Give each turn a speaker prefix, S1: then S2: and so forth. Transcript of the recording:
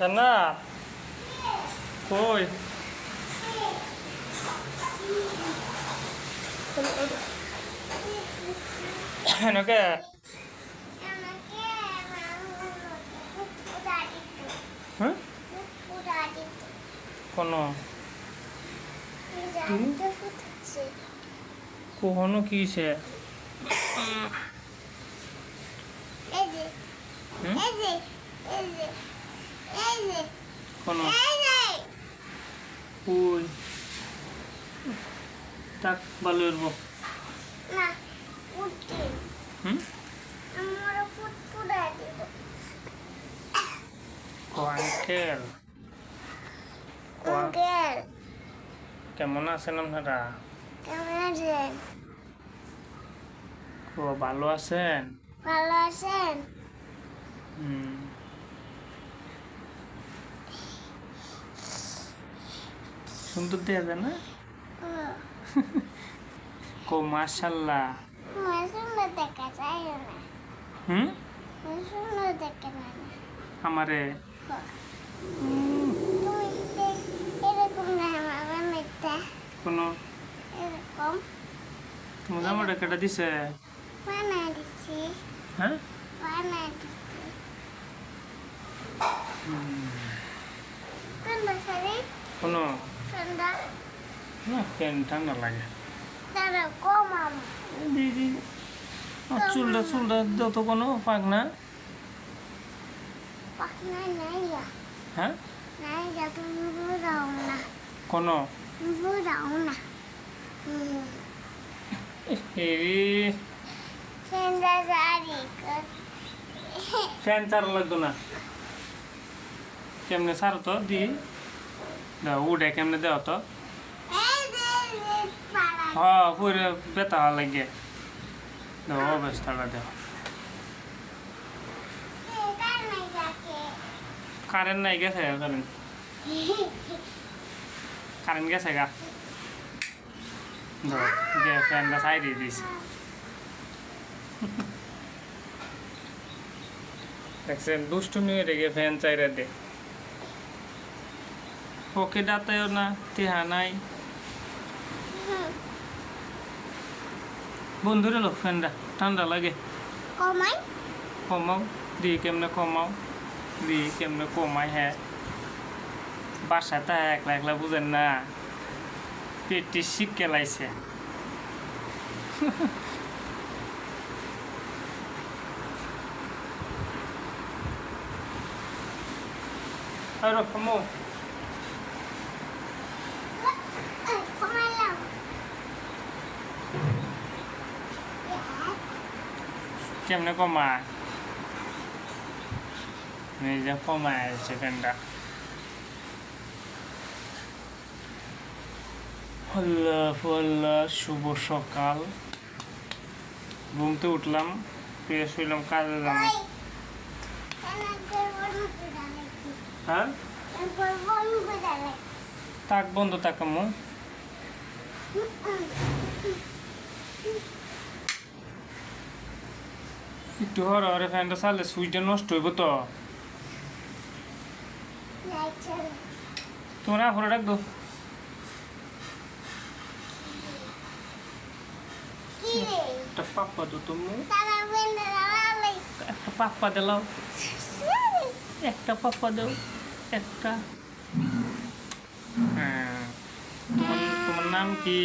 S1: জান্নাত কই
S2: দিত
S1: কোনো
S2: এই যে
S1: হুম
S2: এই যে এই যে এই যে
S1: কোনো ওই তাক ভালো উঠবো হুম? আঙ্কেল
S2: আঙ্কেল
S1: কেমন আছেন আপনারা?
S2: কেমন আছেন
S1: খুব ভালো আছেন?
S2: ভালো আছেন?
S1: হুম। সুন্দর দেয়া যায় না? কো মাশাল্লাহ।
S2: সুন্দর দেখা যায় না।
S1: হুম?
S2: সুন্দর দেখে না।
S1: আমারে?
S2: তুমি দে- এরকম না আমার মেয়েটা
S1: কোনো?
S2: এরকম।
S1: তোমার জামাটা কেটে দিছে?
S2: বানা দিচ্ছি
S1: হ্যাঁ?
S2: বানা
S1: কোনো?
S2: সুন্দর
S1: না ফ্যান ঠান্ডা লাগে।
S2: কম
S1: চুলটা চুলটা যত কোনো পাক না।
S2: নাই
S1: হ্যাঁ?
S2: নাই তুমি না।
S1: কোনো?
S2: না।
S1: ফ্যান চার লাগতো না। কেমনে সার তো দি। দাও উড়ে কেমনে দেও তো? হ্যাঁ পুরো বেতা লাগে। দাও অবস্থাটা দেও
S2: নাই যাকে?
S1: কারেন্ট নাই গেছে কারেন্ট। কারেন্ট গেছে গা। দাও যে ফ্যানটা সাইড দিয়ে দিয়েছি দেখছেন দুষ্টুমি রেখে ফ্যান চাইরে দে ওকে ডাতায়ও না তেহা নাই বন্ধুরে লোক ফ্যানটা ঠান্ডা লাগে
S2: কমাই
S1: কমাও দি কেমনে কমাও দি কেমনে কমাই হ্যাঁ বাসায় তা একলা একলা বুঝেন না পেটটি শিখকে লাইছে আর কমো কেমনে কমায় যে কমায় আল্লাহ শুভ সকাল। ঘুমতে উঠলাম ফ্রেশ হইলাম কাজে যাম হ্যাঁ? তাক বন্ধ তাকামো একটু হর হরে, ফ্যানটা চালে সুইচটা নষ্ট হইব তো। তোমরা হরে রাখব। একটা পাপ্পা তো তুমি। একটা পাপ্পা দিলাও একটা পাপ্পা দাও একটা। হ্যাঁ। তোমার নাম কি?